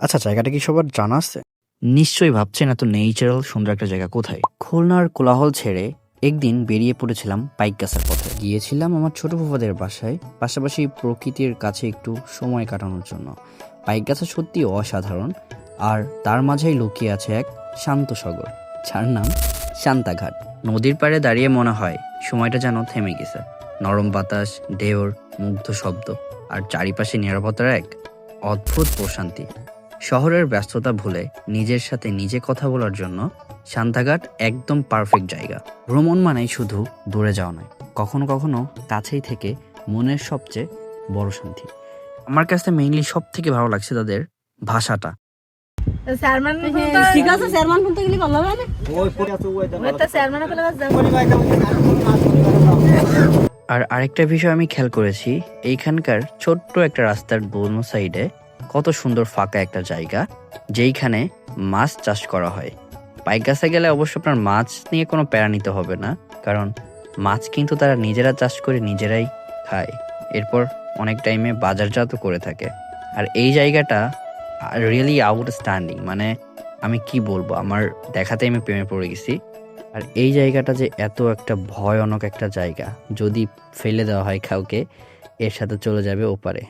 আচ্ছা জায়গাটা কি সবার জানা আছে? নিশ্চয়ই ভাবছেন এত নেচারাল সুন্দর একটা জায়গা কোথায়? খুলনার কোলাহল ছেড়ে একদিন বেরিয়ে পড়েছিলাম পাইকগাছার পথে। গিয়েছিলাম আমার ছোট ফুফাদের বাসায়, পাশাপাশি প্রকৃতির কাছে একটু সময় কাটানোর জন্য। পাইকগাছা সত্যি অসাধারণ, আর তার মাঝেই লুকিয়ে আছে এক শান্ত সাগর, যার নাম শান্তাঘাট। নদীর পাড়ে দাঁড়িয়ে মনে হয়, সময়টা যেন থেমে গেছে। নরম বাতাস, ঢেউর মুগ্ধ শব্দ, আর চারিপাশে নিরাপত্তার এক অদ্ভুত প্রশান্তি। শহরের ব্যস্ততা ভুলে নিজের সাথে নিজে কথা বলার জন্য শান্তাঘাট একদম পারফেক্ট জায়গা। ভ্রমণ মানেই শুধু দূরে যাওয়া নয় কখনো কখনো কাছেই থেকে মনের সবচেয়ে বড় শান্তি। আমার কাছে মেইনলি সব থেকে ভালো লাগছে তাদের ভাষাটা। ঠিক আছে চেয়ারম্যান বলতে গেলে ভালো হবে। না ওই তো চেয়ারম্যানের কাছে যাব। আর আরেকটা বিষয় আমি খেয়াল করেছি এইখানকার ছোট্ট একটা রাস্তার দোনো সাইডে কত সুন্দর ফাঁকা একটা জায়গা যেইখানে মাছ চাষ করা হয়। পাইকাসে গেলে অবশ্য আপনার মাছ নিয়ে কোনো প্যারা নিতে হবে না, কারণ মাছ কিন্তু তারা নিজেরা চাষ করে নিজেরাই খায়। এরপর অনেক টাইমে বাজারজাতও করে থাকে। আর এই জায়গাটা রিয়েলি আউটস্ট্যান্ডিং মানে আমি কি বলব, আমার দেখাতে আমি প্রেমে পড়ে গেছি। আর এই জায়গাটা যে এত একটা ভয়ানক একটা জায়গা, যদি ফেলে দেওয়া হয় কাউকে, এর সাথে চলে যাবে ওপারে।